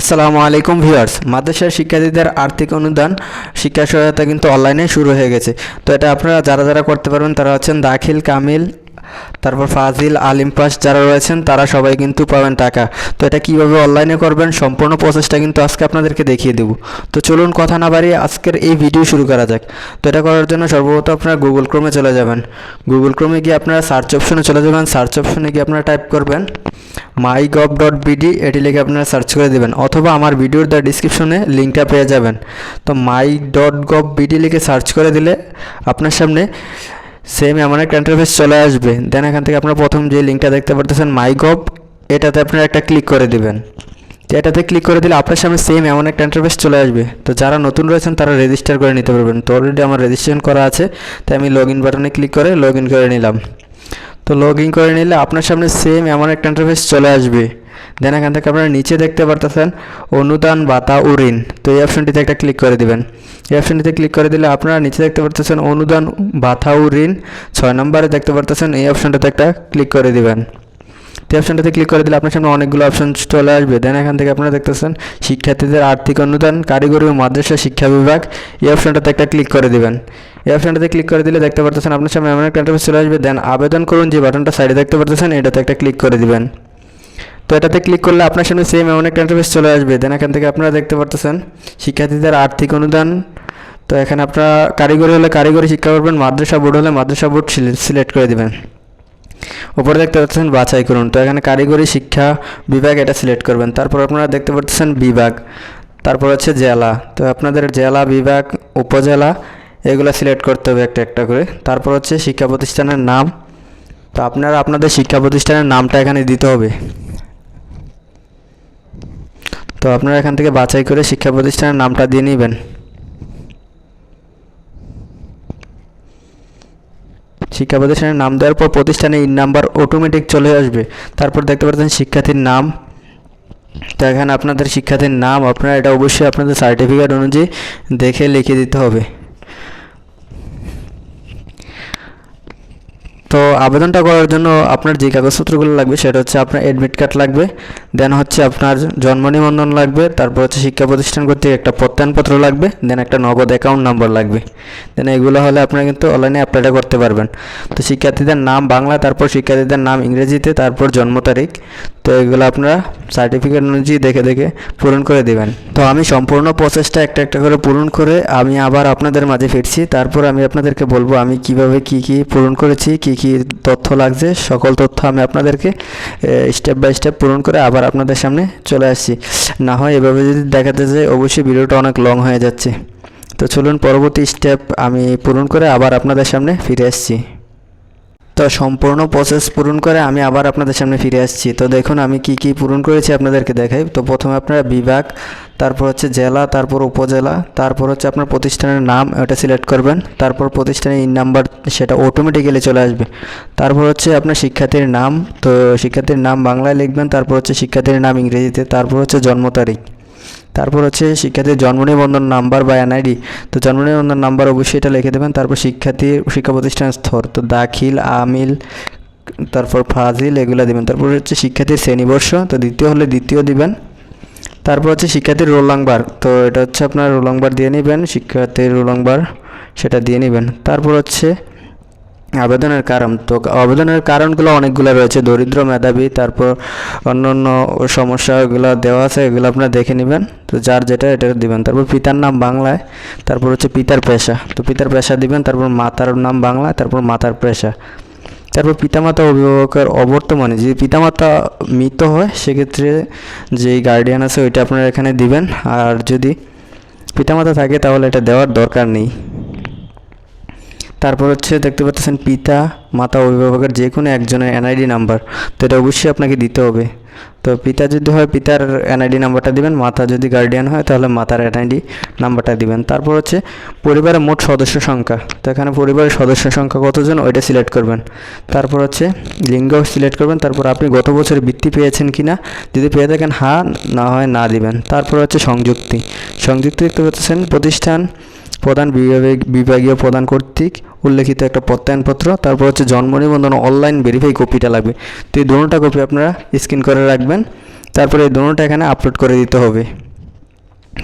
আসসালামু আলাইকুম ভিউয়ার্স। মাদ্রাসার শিক্ষার্থীদের আর্থিক অনুদান, শিক্ষা সহায়তা কিন্তু অনলাইনে শুরু হয়ে গেছে। তো এটা আপনারা যারা যারা করতে পারবেন তারা হচ্ছেন দাখিল, কামিল তারপর ফাজিল, আলিম পাস যারা রয়েছেন, তারা সবাই কিন্তু পাবেন টাকা। তো এটা কীভাবে অনলাইনে করবেন, সম্পূর্ণ প্রসেসটা কিন্তু আজকে আপনাদেরকে দেখিয়ে দেবো। তো চলুন কথা না বাড়িয়ে আজকের এই ভিডিও শুরু করা যাক। তো এটা করার জন্য সর্বপ্রথম আপনারা গুগল ক্রোমে চলে যাবেন। গুগল ক্রোমে গিয়ে আপনারা সার্চ অপশনে চলে যাবেন। সার্চ অপশনে গিয়ে আপনারা টাইপ করবেন মাই গভ ডট বিডি এটি লিখে আপনারা সার্চ করে দেবেন। অথবা আমার ভিডিওর দ্য ডিসক্রিপশনে লিঙ্কটা পেয়ে যাবেন। তো মাই ডট গভ বিডি লিখে সার্চ করে দিলে আপনার সামনে সেম এমন একটা ইন্টারফেস চলে আসবে। দেন এখান থেকে আপনারা প্রথম যে লিঙ্কটা দেখতে পারতেছেন মাই গভ এটাতে আপনারা একটা ক্লিক করে দিবেন। তো এটাতে ক্লিক করে দিলে আপনার সামনে সেম এমন একটা ইন্টারফেস চলে আসবে। তো যারা নতুন রয়েছেন, তারা রেজিস্টার করে নিতে পারবেন। তো অলরেডি আমার রেজিস্ট্রেশন করা আছে, তাই আমি লগ ইন বাটনে ক্লিক করে লগ ইন করে নিলাম। তো লগ ইন করে নিলে আপনার সামনে সেম এমন একটা ইন্টারফেস চলে আসবে। দেন এখান থেকে আপনারা নিচে দেখতে পারতেছেন অনুদান বাতা ও ঋণ। তো এই অপশনটিতে একটা ক্লিক করে দিবেন। এই অপশনটিতে ক্লিক করে দিলে আপনারা নিচে দেখতে পারতেছেন অনুদান বাতা ও ঋণ। ছয় নম্বরে দেখতে পারতেছেন এই অপশনটাতে একটা ক্লিক করে দিবেন। তো অপশনটাতে ক্লিক করে দিলে আপনার সামনে অনেকগুলো অপশন চলে আসবে। দেন এখান থেকে আপনারা দেখতেছেন শিক্ষার্থীদের আর্থিক অনুদান, কারিগরি ও মাদ্রাসা শিক্ষা বিভাগ। এই অপশনটাতে একটা ক্লিক করে দিবেন। এই অপশনটাতে ক্লিক করে দিলে দেখতে পারতেছেন আপনার সামনে এমন একটা চলে আসবে। দেন আবেদন করুন যে বাটনটা সাইডে দেখতে পারতেছেন, এটাতে একটা ক্লিক করে দিবেন। তো এটাতে ক্লিক করলে আপনার সামনে সেম এমন একটা ইন্টারফেস চলে আসবে। দেন এখান থেকে আপনারা দেখতে পারতেছেন, শিক্ষার্থীদের আর্থিক অনুদান। তো এখানে আপনারা কারিগরি হলে কারিগরি শিক্ষা করবেন, মাদ্রাসা বোর্ড হলে মাদ্রাসা বোর্ড সিলেক্ট করে দেবেন। উপরে দেখতে পাচ্ছেন বাছাই করুন। তো এখানে কারিগরি শিক্ষা বিভাগ এটা সিলেক্ট করবেন। তারপর আপনারা দেখতে পাচ্ছেন বিভাগ। তারপর হচ্ছে জেলা। তো আপনাদের জেলা, বিভাগ, উপজেলা, এগুলো সিলেক্ট করতে হবে একটা একটা করে। তারপর হচ্ছে শিক্ষা প্রতিষ্ঠানের নাম। তো আপনারা আপনাদের শিক্ষা প্রতিষ্ঠানের নামটা এখানে দিতে হবে। তো আপনারা এখান থেকে বাছাই করে শিক্ষা প্রতিষ্ঠানের নামটা দিয়ে নেবেন। শিক্ষা প্রতিষ্ঠানের নাম দেওয়ার পর প্রতিষ্ঠানে ইন নাম্বার অটোমেটিক চলে আসবে। তারপর দেখতে পাচ্ছেন শিক্ষার্থীর নাম। তো এখানে আপনাদের শিক্ষার্থীর নাম, আপনারা এটা অবশ্যই আপনাদের সার্টিফিকেট অনুযায়ী দেখে লিখে দিতে হবে। তো আবেদনটা করার জন্য আপনার যে কাগজপত্রগুলো লাগবে সেটা হচ্ছে আপনার অ্যাডমিট কার্ড লাগবে দেন হচ্ছে আপনার জন্ম নিবন্ধন লাগবে, তারপর হচ্ছে শিক্ষা প্রতিষ্ঠান কর্তৃক একটা প্রত্যয়নপত্র লাগবে দেন একটা নগদ অ্যাকাউন্ট নাম্বার লাগবে। দেন এগুলো হলে আপনারা কিন্তু অনলাইনে অ্যাপ্লাইটা করতে পারবেন। তো শিক্ষার্থীদের নাম বাংলা, তারপর শিক্ষার্থীদের নাম ইংরেজিতে, তারপর জন্ম তারিখ, তো এগুলো আপনারা সার্টিফিকেট অনুযায়ী দেখে দেখে পূরণ করে দেবেন। তো আমি সম্পূর্ণ প্রসেসটা একটা একটা করে পূরণ করে আমি আবার আপনাদের মাঝে ফিরছি, তারপর আমি আপনাদেরকে বলব আমি কীভাবে কি কি পূরণ করেছি কি কি তথ্য লাগছে? সকল তথ্য আমি আপনাদেরকে স্টেপ বাই স্টেপ পূরণ করে আবার আপনাদের সামনে চলে আসছি। না হয় এভাবে যদি দেখাতে যায় অবশ্যই ভিডিওটা অনেক লং হয়ে যাচ্ছে। তো চলুন পরবর্তী স্টেপ আমি পূরণ করে আবার আপনাদের সামনে ফিরে আসছি। তো সম্পূর্ণ প্রসেস পূরণ করে আমি আবার আপনাদের সামনে ফিরে আসছি। তো দেখুন, আমি কি কি পূরণ করেছি আপনাদেরকে দেখাই। তো প্রথমে আপনারা বিভাগ, তারপর হচ্ছে জেলা, তারপর উপজেলা, তারপর হচ্ছে আপনার প্রতিষ্ঠানের নাম, ওটা সিলেক্ট করবেন। তারপর প্রতিষ্ঠানের ইন নাম্বার সেটা অটোমেটিক্যালি চলে আসবে। তারপর হচ্ছে আপনার শিক্ষার্থীর নাম, তো শিক্ষার্থীর নাম বাংলায় লিখবেন, তারপর হচ্ছে শিক্ষার্থীর নাম ইংরেজিতে, তারপর হচ্ছে জন্ম তারিখ। তারপর হচ্ছে শিক্ষার্থীর জন্ম নিবন্ধন নাম্বার বা এনআইডি তো জন্ম নিবন্ধন নাম্বার অবশ্যই এটা লিখে দেবেন, তারপর শিক্ষার্থীর শিক্ষা প্রতিষ্ঠানের স্তর, তো দাখিল, আমিল, তারপর ফাজিল, এগুলো দিবেন, তারপর হচ্ছে শিক্ষার্থীর শ্রেণীবর্ষ, তো দ্বিতীয় হলে দ্বিতীয় দিবেন, তারপর হচ্ছে শিক্ষার্থীর রোল নাম্বার তো এটা হচ্ছে আপনার রোল নাম্বার দিয়ে নেবেন, শিক্ষার্থীর রোল নাম্বার সেটা দিয়ে নেবেন, তারপর হচ্ছে আবেদনের কারণ। তো আবেদনের কারণগুলো অনেকগুলো রয়েছে। দরিদ্র মেধাবী, তারপর অন্য অন্য সমস্যাগুলো দেওয়া আছে, এগুলো আপনারা দেখে নেবেন। তো যার যেটা, এটা দিবেন। তারপর পিতার নাম বাংলায়, তারপর হচ্ছে পিতার পেশা। তো পিতার পেশা দিবেন, তারপর মাতার নাম বাংলায়, তারপর মাতার পেশা। তারপর পিতামাতা অভিভাবকের অবর্তমানে, যদি পিতামাতা মৃত হয়, সেক্ষেত্রে যেই গার্ডিয়ান আছে, ওইটা আপনারা এখানে দিবেন। আর যদি পিতামাতা থাকে, তাহলে এটা দেওয়ার দরকার নেই। তারপর হচ্ছে দেখতে পাচ্ছেন পিতা, মাতা, অভিভাবকের যে কোনো একজনের এনআইডি নাম্বার তো এটা অবশ্যই আপনাকে দিতে হবে। তো পিতা যদি হয়, পিতার এনআইডি নাম্বারটা দিবেন, মাতা যদি গার্ডিয়ান হয়, তাহলে মাতার এনআইডি নাম্বারটা দিবেন। তারপর হচ্ছে পরিবারের মোট সদস্য সংখ্যা। তো এখানে পরিবারের সদস্য সংখ্যা কতজন, ওইটা সিলেক্ট করবেন। তারপর হচ্ছে লিঙ্গ সিলেক্ট করবেন। তারপর আপনি গত বছর বৃত্তি পেয়েছেন কি না যদি পেয়ে থাকেন হ্যাঁ না হয়, না দিবেন। তারপর হচ্ছে সংযুক্তি। সংযুক্তি দেখতে পাচ্ছেন, প্রতিষ্ঠান প্রধান বিভাগ, বিভাগীয় প্রধান কর্তৃক উল্লেখিত একটা প্রত্যয়নপত্র। তারপর হচ্ছে জন্ম নিবন্ধন অনলাইন ভেরিফাই কপিটা লাগবে। তো এই দুটোটা কপি আপনারা স্ক্রিন করে রাখবেন। তারপরে এই দুটোটা এখানে আপলোড করে দিতে হবে।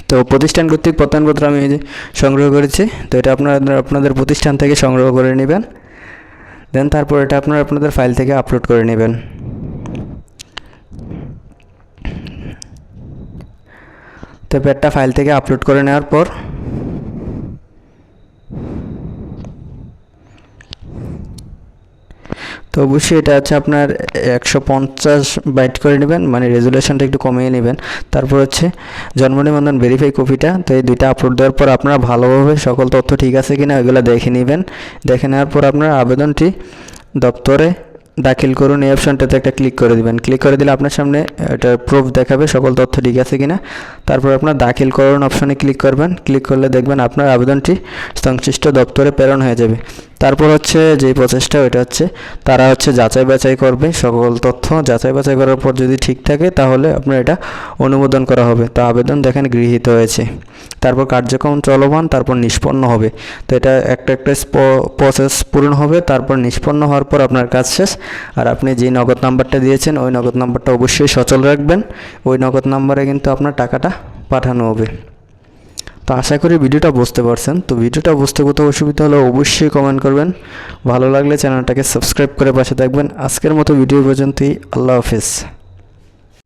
তো প্রতিষ্ঠান কর্তৃক প্রত্যয়নপত্র আমি যে সংগ্রহ করেছি, তো এটা আপনারা আপনাদের প্রতিষ্ঠান থেকে সংগ্রহ করে নেবেন। দেন তারপর এটা আপনারা আপনাদের ফাইল থেকে আপলোড করে নেবেন। তো প্যাডটা ফাইল থেকে আপলোড করে নেওয়ার পর তো অবশ্যই এটা হচ্ছে আপনার একশো পঞ্চাশ বাইট করে নেবেন মানে রেজুলেশনটা একটু কমিয়ে নেবেন। তারপর হচ্ছে জন্ম নিবন্ধন ভেরিফাই কপিটা তো এই দুইটা আপলোড দেওয়ার পর আপনারা ভালোভাবে সকল তথ্য ঠিক আছে কিনা ওইগুলো দেখে নেবেন। দেখে নেওয়ার পর আপনার আবেদনটি দপ্তরে দাখিল করুন, এই অপশনটাতে একটা ক্লিক করে দিবেন। ক্লিক করে দিলে আপনার সামনে এটা প্রুফ দেখাবে সকল তথ্য ঠিক আছে কিনা। তারপর আপনার দাখিল করুন অপশনে ক্লিক করবেন। ক্লিক করলে দেখবেন আপনার আবেদনটি সংশ্লিষ্ট দপ্তরে প্রেরণ হয়ে যাবে। তারপর হচ্ছে যে প্রসেসটা ওইটা হচ্ছে তারা হচ্ছে যাচাই বাছাই করবে, সকল তথ্য যাচাই বাছাই করার পর যদি ঠিক থাকে তাহলে আপনার এটা অনুমোদন করা হবে। তো আবেদন দেখেন গৃহীত হয়েছে। তারপর কার্যক্রম চলমান, তারপর নিষ্পন্ন হবে। তো এটা একটা একটা প্রসেস পূরণ হবে, তারপর নিষ্পন্ন হওয়ার পর আপনার কাজ শেষ। আর আপনি যে নগদ নাম্বারটা দিয়েছেন, ওই নগদ নাম্বারটা অবশ্যই সচল রাখবেন। ওই নগদ নাম্বারে কিন্তু আপনার টাকাটা পাঠানো হবে। তো আশা করি ভিডিওটা বুঝতে পারছেন। তো ভিডিওটা বুঝতে কোথাও অসুবিধা হলে অবশ্যই কমেন্ট করবেন। ভালো লাগলে চ্যানেলটাকে সাবস্ক্রাইব করে পাশে থাকবেন। আজকের মতো ভিডিও পর্যন্তই। আল্লাহ হাফেজ।